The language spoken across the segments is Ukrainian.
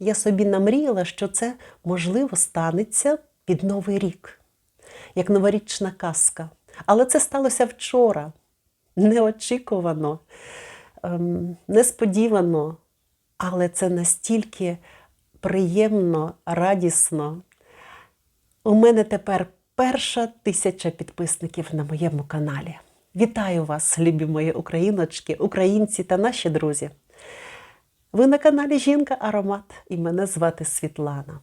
Я собі намріяла, що це можливо станеться під Новий рік, як новорічна казка. Але це сталося вчора, неочікувано, ем, несподівано. Але це настільки приємно, радісно. У мене тепер перша тисяча підписників на моєму каналі. Вітаю вас, любі мої україночки, українці та наші друзі. Ви на каналі Жінка Аромат і мене звати Світлана.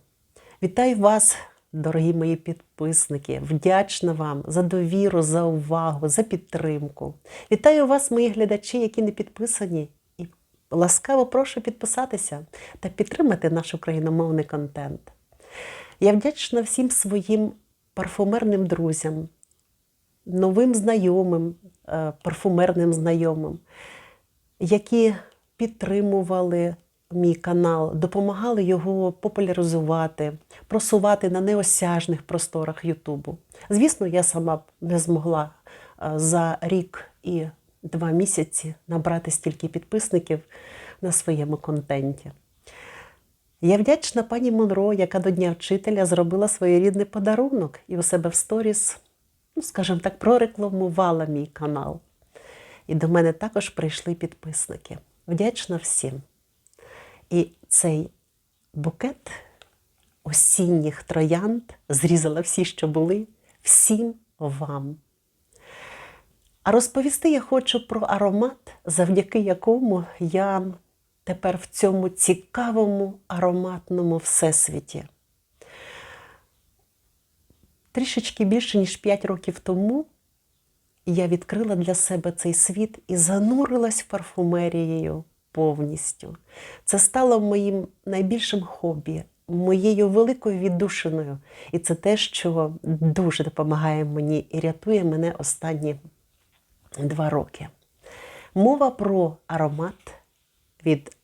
Вітаю вас, дорогі мої підписники. Вдячна вам за довіру, за увагу, за підтримку. Вітаю вас, мої глядачі, які не підписані. І ласкаво прошу підписатися та підтримати наш україномовний контент. Я вдячна всім своїм парфумерним друзям, новим знайомим, е, парфумерним знайомим, які підтримували мій канал, допомагали його популяризувати, просувати на неосяжних просторах Ютубу. Звісно, я сама б не змогла е, за рік і два місяці набрати стільки підписників на своєму контенті. Я вдячна пані Монро, яка до Дня вчителя зробила своєрідний подарунок і у себе в сторіс, ну, скажімо так, прорекламувала мій канал. І до мене також прийшли підписники. Вдячна всім. І цей букет осінніх троянд зрізала всі, що були, всім вам. А розповісти я хочу про аромат, завдяки якому я тепер в цьому цікавому ароматному всесвіті. Трішечки більше, ніж 5 років тому я відкрила для себе цей світ і занурилась парфумерією повністю. Це стало моїм найбільшим хобі, моєю великою віддушиною. І це те, що дуже допомагає мені і рятує мене останні два роки. Мова про аромат від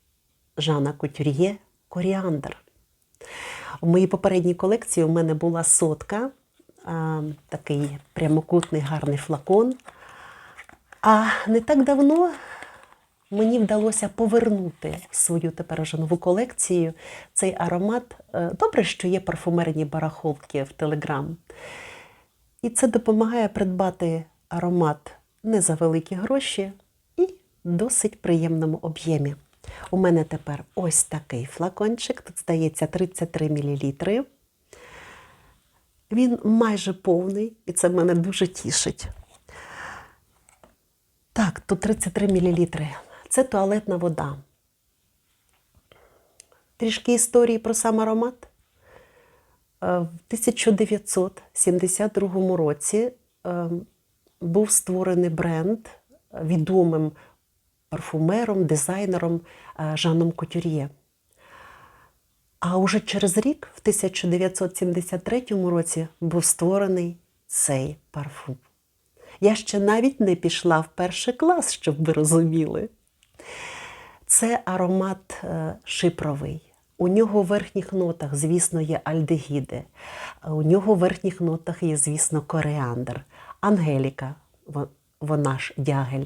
Жана Кутюр'є Коріандр. У моїй попередній колекції у мене була сотка, такий прямокутний гарний флакон. А не так давно мені вдалося повернути свою тепер уже нову колекцію цей аромат. Е, Добре, що є парфумерні барахолки в Телеграм. І це допомагає придбати аромат не за великі гроші і досить приємному об'ємі. У мене тепер ось такий флакончик, тут здається 33 мл. Він майже повний, і це мене дуже тішить. Так, тут 33 мл. Це туалетна вода. Трішки історії про сам аромат. Е, В 1972 році е, був створений бренд відомим парфумером, дизайнером е, Жаном Кутюр'є. А уже через рік, в 1973 році, був створений цей парфум. Я ще навіть не пішла в перший клас, щоб ви розуміли. Це аромат е, шипровий. У нього в верхніх нотах, звісно, є альдегіди. У нього в верхніх нотах є, звісно, коріандр, ангеліка, вона ж дягель,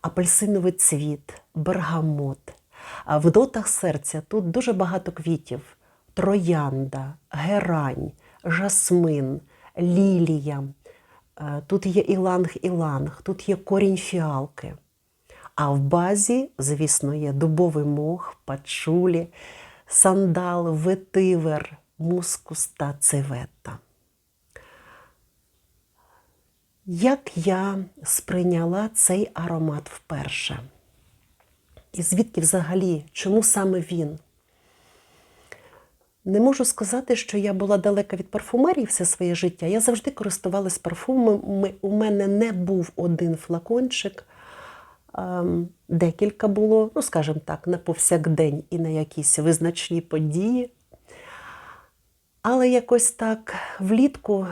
апельсиновий цвіт, бергамот. В нотах серця тут дуже багато квітів: троянда, герань, жасмин, лілія. Е, Тут є іланг-іланг, тут є корінь фіалки. А в базі, звісно, є дубовий мох, пачулі, сандал, ветивер, мускус та цивета. Як я сприйняла цей аромат вперше? І звідки взагалі, чому саме він? Не можу сказати, що я була далека від парфумерії все своє життя. Я завжди користувалась парфумами. У мене не був один флакончик, ем, декілька було, ну, скажімо так, на повсякдень і на якісь визначні події. Але якось так влітку,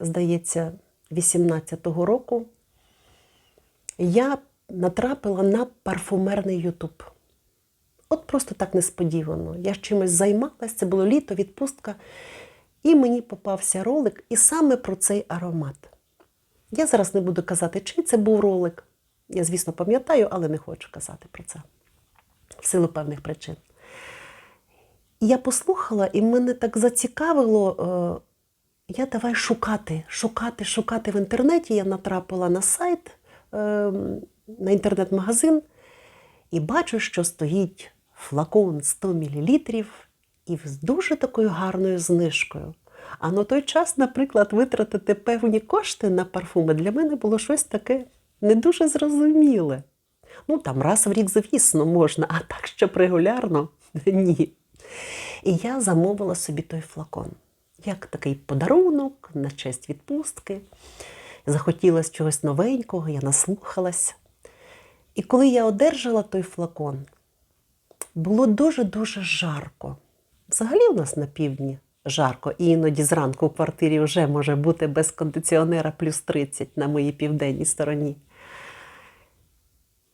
здається, 18-го року я натрапила на парфумерний Ютуб. От просто так несподівано. Я чимось займалася, це було літо, відпустка, і мені попався ролик і саме про цей аромат. Я зараз не буду казати, чий це був ролик. Я, звісно, пам'ятаю, але не хочу казати про це в силу певних причин. Я послухала, і мене так зацікавило. е, Я давай шукати, шукати, шукати в інтернеті. Я натрапила на сайт, е, на інтернет-магазин, і бачу, що стоїть флакон 100 мл і з дуже такою гарною знижкою. А на той час, наприклад, витратити певні кошти на парфуми для мене було щось таке не дуже зрозуміле. Ну, там раз в рік, звісно, можна, а так, щоб регулярно ні. І я замовила собі той флакон. Як такий подарунок на честь відпустки. Захотілося чогось новенького, я наслухалась. І коли я одержала той флакон, було дуже-дуже жарко. Взагалі у нас на півдні жарко, і іноді зранку у квартирі вже може бути без кондиціонера плюс 30 на моїй південній стороні.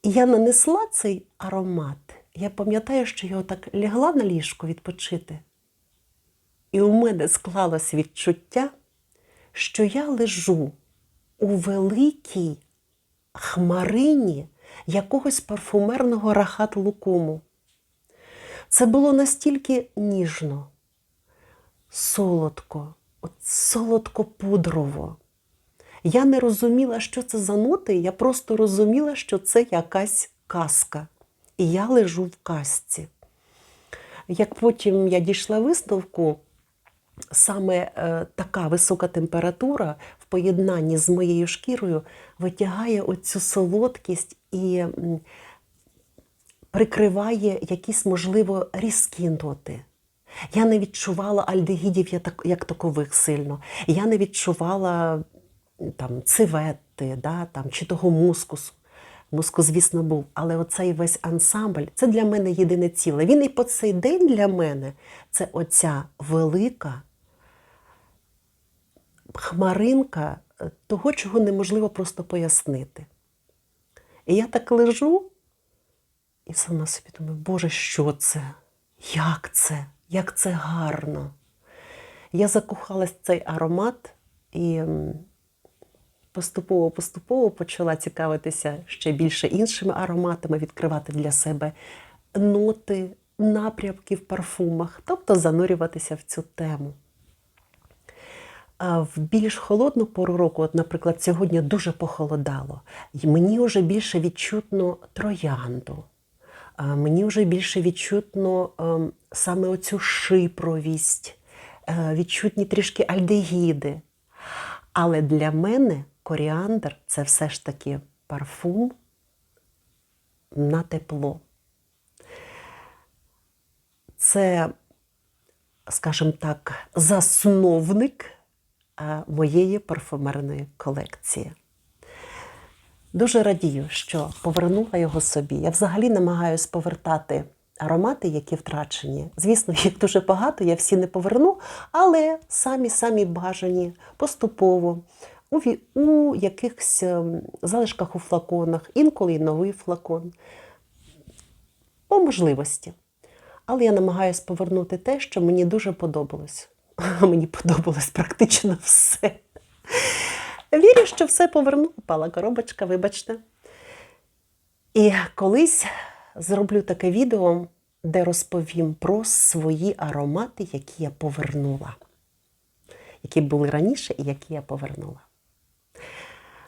І я нанесла цей аромат. Я пам'ятаю, що я отак лягла на ліжко відпочити. І у мене склалось відчуття, що я лежу у великій хмарині якогось парфумерного рахат лукуму. Це було настільки ніжно, солодко, от солодко-пудрово. Я не розуміла, що це за ноти, я просто розуміла, що це якась казка. І я лежу в казці. Як потім я дійшла висновку, саме е, така висока температура в поєднанні з моєю шкірою витягає оцю солодкість і прикриває якісь, можливо, різкі ноти. Я не відчувала альдегідів як такових сильно. Я не відчувала там, цивети, да, там, чи того мускусу. Мускус, звісно, був, але оцей весь ансамбль це для мене єдине ціле. Він і по цей день для мене це оця велика хмаринка того, чого неможливо просто пояснити. І я так лежу і сама собі думаю, Боже, що це? Як це? Як це гарно? Я закохалась в цей аромат і поступово-поступово почала цікавитися ще більше іншими ароматами, відкривати для себе ноти, напрямки в парфумах, тобто занурюватися в цю тему. В більш холодну пору року, от, наприклад, сьогодні дуже похолодало, і мені вже більше відчутно троянду. Мені вже більше відчутно ем, саме оцю шипровість, е, відчутні трішки альдегіди. Але для мене коріандр це все ж таки парфум на тепло. Це, скажімо так, засновник е, моєї парфумерної колекції. Дуже радію, що повернула його собі. Я взагалі намагаюся повертати аромати, які втрачені. Звісно, їх дуже багато, я всі не поверну, але самі-самі бажані поступово у, якихось ем, залишках у флаконах, інколи новий флакон. По можливості. Але я намагаюся повернути те, що мені дуже подобалось. Мені подобалось практично все. Вірю, що все поверну. Пала коробочка, вибачте. І колись зроблю таке відео, де розповім про свої аромати, які я повернула. Які були раніше і які я повернула.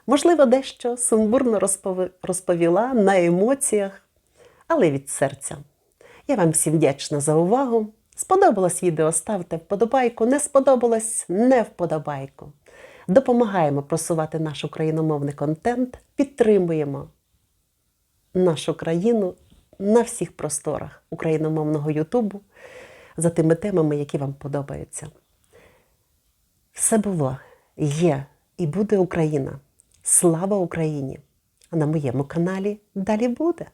Можливо, дещо сумбурно розповіла на емоціях, але від серця. Я вам всім вдячна за увагу. Сподобалось відео, ставте вподобайку. Не сподобалось не вподобайку. Допомагаємо просувати наш україномовний контент, підтримуємо нашу країну на всіх просторах україномовного Ютубу за тими темами, які вам подобаються. Все було, є і буде Україна. Слава Україні! А на моєму каналі далі буде.